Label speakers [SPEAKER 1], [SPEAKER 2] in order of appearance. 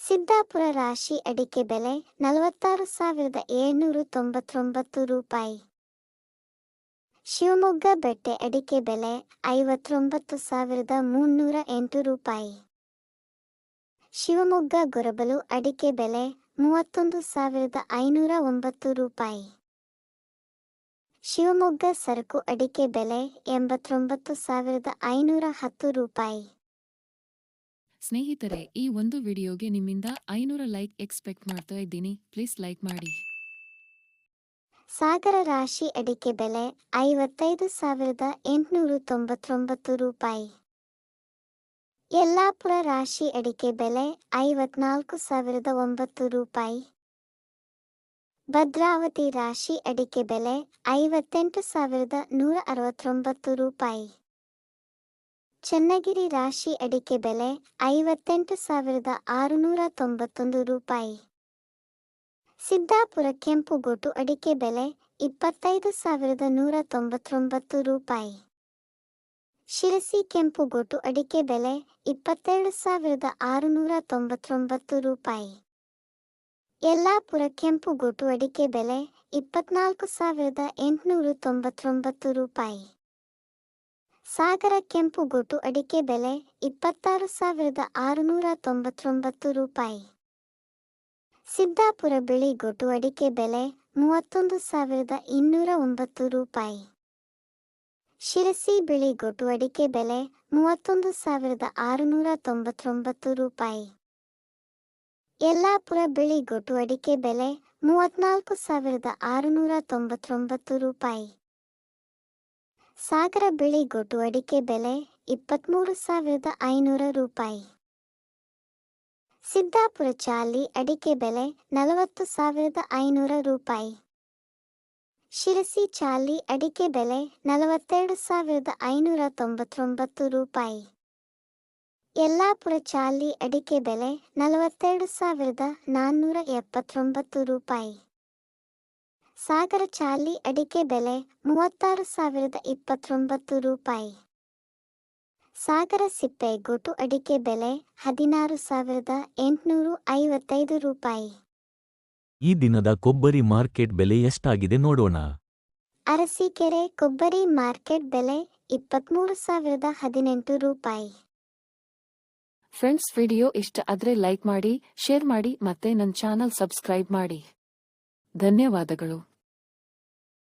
[SPEAKER 1] ಸಿದ್ದಾಪುರ ರಾಶಿ ಅಡಿಕೆ ಬೆಲೆ ನಲವತ್ತಾರು ಸಾವಿರದ ಏಳ್ನೂರು ತೊಂಬತ್ತೊಂಬತ್ತು ರೂಪಾಯಿ. ಶಿವಮೊಗ್ಗ ಬೆಟ್ಟೆ ಅಡಿಕೆ ಬೆಲೆ ಐವತ್ತೊಂಬತ್ತು ಸಾವಿರದ ಮುನ್ನೂರ ಎಂಟು ರೂಪಾಯಿ. ಶಿವಮೊಗ್ಗ ಗೊರಬಲು ಅಡಿಕೆ ಬೆಲೆ ಮೂವತ್ತೊಂದು ಸಾವಿರದ ಐನೂರ ಒಂಬತ್ತು ರೂಪಾಯಿ. ಶಿವಮೊಗ್ಗ ಸರಕು ಅಡಿಕೆ ಬೆಲೆ ಎಂಬತ್ತೊಂಬತ್ತು ಸಾವಿರದ ಐನೂರ ಹತ್ತು ರೂಪಾಯಿ.
[SPEAKER 2] ಸ್ನೇಹಿತರೆ, ಈ ಒಂದು ವಿಡಿಯೋಗೆ ನಿಮ್ಮಿಂದ ಐನೂರ ಲೈಕ್ ಎಕ್ಸ್ಪೆಕ್ಟ್ ಮಾಡ್ತಾ ಇದ್ದೀನಿ. ಪ್ಲೀಸ್ ಲೈಕ್ ಮಾಡಿ.
[SPEAKER 1] ಸಾಗರ ರಾಶಿ ಅಡಿಕೆ ಬೆಲೆ ಐವತ್ತೈದು ಸಾವಿರದ ಎಂಟುನೂರ ತೊಂಬತ್ತೊಂಬತ್ತು ರೂಪಾಯಿ. ಯಲ್ಲಾಪುರ ರಾಶಿ ಅಡಿಕೆ ಬೆಲೆ ಐವತ್ನಾಲ್ಕು ಸಾವಿರದ ಒಂಬತ್ತು ರೂಪಾಯಿ. ಭದ್ರಾವತಿ ರಾಶಿ ಅಡಿಕೆ ಬೆಲೆ ಐವತ್ತೆಂಟು ಸಾವಿರದ ನೂರ ಅರವತ್ತೊಂಬತ್ತು ರೂಪಾಯಿ. ಚನ್ನಗಿರಿ ರಾಶಿ ಅಡಿಕೆ ಬೆಲೆ ಐವತ್ತೆಂಟು ಸಾವಿರದ ಆರುನೂರ ತೊಂಬತ್ತೊಂದು ರೂಪಾಯಿ. ಸಿದ್ದಾಪುರ ಕೆಂಪುಗೋಟು ಅಡಿಕೆ ಬೆಲೆ ಇಪ್ಪತ್ತೈದು ಸಾವಿರದ ನೂರ ತೊಂಬತ್ತೊಂಬತ್ತು ರೂಪಾಯಿ. ಶಿರಸಿ ಕೆಂಪು ಕೆಂಪುಗೋಟು ಅಡಿಕೆ ಬೆಲೆ ಇಪ್ಪತ್ತೆರಡು ಸಾವಿರದ ಆರುನೂರ ತೊಂಬತ್ತೊಂಬತ್ತು ರೂಪಾಯಿ. ಯಲ್ಲಾಪುರ ಕೆಂಪುಗೋಟು ಅಡಿಕೆ ಬೆಲೆ ಇಪ್ಪತ್ನಾಲ್ಕು ಸಾವಿರದ ಎಂಟುನೂರು ತೊಂಬತ್ತೊಂಬತ್ತು ರೂಪಾಯಿ. ಸಾಗರ ಕೆಂಪು ಕೆಂಪುಗೋಟು ಅಡಿಕೆ ಬೆಲೆ ಇಪ್ಪತ್ತಾರು ಸಾವಿರದ ಆರುನೂರ ತೊಂಬತ್ತೊಂಬತ್ತು ರೂಪಾಯಿ. ಸಿದ್ದಾಪುರ ಬಿಳಿ ಗೋಟು ಅಡಿಕೆ ಬೆಲೆ ಮೂವತ್ತೊಂದು ಸಾವಿರದ ಇನ್ನೂರ ಒಂಬತ್ತು ರೂಪಾಯಿ. ಶಿರಸಿ ಬಿಳಿ ಗೋಟು ಅಡಿಕೆ ಬೆಲೆ ಮೂವತ್ತೊಂದು ಸಾವಿರದ ಆರುನೂರ ತೊಂಬತ್ತೊಂಬತ್ತು ರೂಪಾಯಿ. ಯಲ್ಲಾಪುರ ಗೋಟು ಅಡಿಕೆ ಬೆಲೆ ಮೂವತ್ನಾಲ್ಕು ಸಾವಿರದ ಆರುನೂರ ತೊಂಬತ್ತೊಂಬತ್ತು ರೂಪಾಯಿ. ಸಾಗರ ಬಿಳಿಗೊಟ್ಟು ಅಡಿಕೆ ಬೆಲೆ ಇಪ್ಪತ್ತ್ಮೂರು ಸಾವಿರದ ಐನೂರ ರೂಪಾಯಿ. ಸಿದ್ದಾಪುರ ಚಾಲಿ ಅಡಿಕೆ ಬೆಲೆ ನಲವತ್ತು ಸಾವಿರದ ಐನೂರ ರೂಪಾಯಿ. ಶಿರಸಿ ಚಾಲಿ ಅಡಿಕೆ ಬೆಲೆ ನಲವತ್ತೆರಡು ಸಾವಿರದ ಐನೂರ ತೊಂಬತ್ತೊಂಬತ್ತು ರೂಪಾಯಿ. ಯಲ್ಲಾಪುರ ಚಾಲಿ ಅಡಿಕೆ ಬೆಲೆ ನಲವತ್ತೆರಡು ಸಾವಿರದ ನಾನ್ನೂರ ಎಪ್ಪತ್ತೊಂಬತ್ತು ರೂಪಾಯಿ. ಸಾಗರ ಚಾಲಿ ಅಡಿಕೆ ಬೆಲೆ ಮೂವತ್ತಾರು ಸಾವಿರದ ಇಪ್ಪತ್ತೊಂಬತ್ತು ರೂಪಾಯಿ. ಸಾಗರ ಸಿಪ್ಪೆ ಗೊಟ್ಟು ಅಡಿಕೆ ಬೆಲೆ ಹದಿನಾರು ಸಾವಿರದ ಎಂಟುನೂರು ಐವತ್ತೈದು ರೂಪಾಯಿ.
[SPEAKER 3] ಈ ದಿನದ ಕೊಬ್ಬರಿ ಮಾರ್ಕೆಟ್ ಬೆಲೆ ಎಷ್ಟಾಗಿದೆ ನೋಡೋಣ.
[SPEAKER 1] ಅರಸೀಕೆರೆ ಕೊಬ್ಬರಿ ಮಾರ್ಕೆಟ್ ಬೆಲೆ ಇಪ್ಪತ್ತ್ಮೂರು ಸಾವಿರದ ಹದಿನೆಂಟು ರೂಪಾಯಿ.
[SPEAKER 2] ಫ್ರೆಂಡ್ಸ್ ವಿಡಿಯೋ ಇಷ್ಟ ಆದ್ರೆ ಲೈಕ್ ಮಾಡಿ ಶೇರ್ ಮಾಡಿ ಮತ್ತೆ ನನ್ನ ಚಾನಲ್ ಸಬ್ಸ್ಕ್ರೈಬ್ ಮಾಡಿ. ಧನ್ಯವಾದಗಳು.